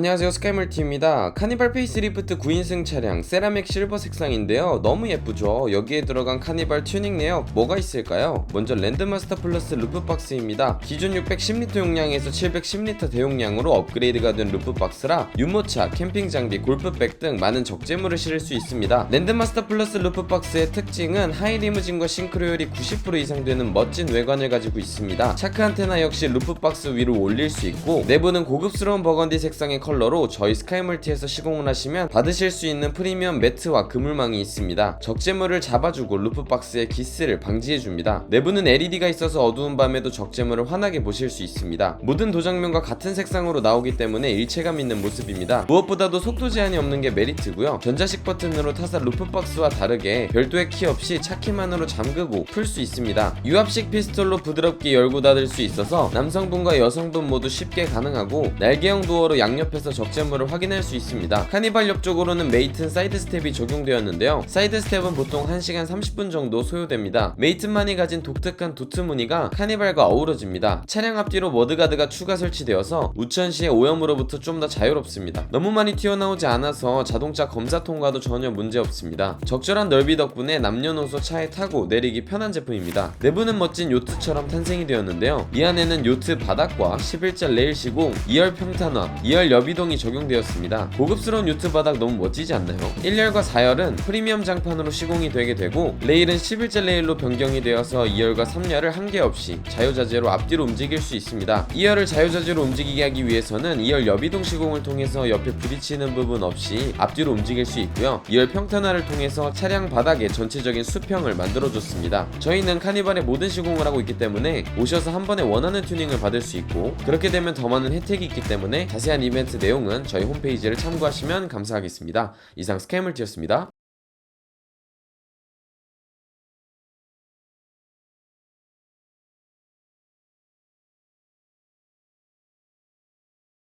안녕하세요 스카이멀티입니다. 카니발 페이스리프트 9인승 차량 세라믹 실버 색상인데요. 너무 예쁘죠? 여기에 들어간 카니발 튜닝 내역 뭐가 있을까요? 먼저 랜드마스터 플러스 루프박스입니다. 기존 610리터 용량에서 710리터 대용량으로 업그레이드가 된 루프박스라 유모차 캠핑 장비 골프백 등 많은 적재물을 실을 수 있습니다. 랜드마스터 플러스 루프박스의 특징은 하이 리무진과 싱크로율이 90% 이상 되는 멋진 외관을 가지고 있습니다. 차크 안테나 역시 루프박스 위로 올릴 수 있고 내부는 고급스러운 버건디 색상의 컬러로 저희 스카이멀티에서 시공을 하시면 받으실 수 있는 프리미엄 매트와 그물망이 있습니다. 적재물을 잡아주고 루프박스의 기스를 방지해줍니다. 내부는 LED가 있어서 어두운 밤에도 적재물을 환하게 보실 수 있습니다. 모든 도장면과 같은 색상으로 나오기 때문에 일체감 있는 모습입니다. 무엇보다도 속도 제한이 없는 게 메리트고요. 전자식 버튼으로 타사 루프박스와 다르게 별도의 키 없이 차키만으로 잠그고 풀 수 있습니다. 유압식 피스톨로 부드럽게 열고 닫을 수 있어서 남성분과 여성분 모두 쉽게 가능하고 날개형 도어로 양옆에 서 적재물을 확인할 수 있습니다. 카니발 옆 쪽으로는 메이튼 사이드 스텝이 적용되었는데요. 사이드 스텝은 보통 1시간 30분 정도 소요됩니다. 메이튼만이 가진 독특한 도트 무늬가 카니발과 어우러집니다. 차량 앞뒤로 머드가드가 추가 설치되어서 우천 시의 오염으로부터 좀 더 자유롭습니다. 너무 많이 튀어나오지 않아서 자동차 검사 통과도 전혀 문제 없습니다. 적절한 넓이 덕분에 남녀노소 차에 타고 내리기 편한 제품입니다. 내부는 멋진 요트처럼 탄생이 되었는데요. 이 안에는 요트 바닥과 11자 레일 시공, 2열 평탄화, 2열 여비동이 적용되었습니다. 고급스러운 요트 바닥 너무 멋지지 않나요? 1열과 4열은 프리미엄 장판으로 시공이 되게 되고 레일은 11자 레일로 변경이 되어서 2열과 3열을 한계 없이 자유자재로 앞뒤로 움직일 수 있습니다. 2열을 자유자재로 움직이게 하기 위해서는 2열 여비동 시공을 통해서 옆에 부딪히는 부분 없이 앞뒤로 움직일 수 있고요. 2열 평탄화를 통해서 차량 바닥에 전체적인 수평을 만들어줬습니다. 저희는 카니발의 모든 시공을 하고 있기 때문에 오셔서 한 번에 원하는 튜닝을 받을 수 있고 그렇게 되면 더 많은 혜택이 있기 때문에 자세한 이벤트 내용은 저희 홈페이지를 참고하시면 감사하겠습니다. 이상 스캐물티였습니다.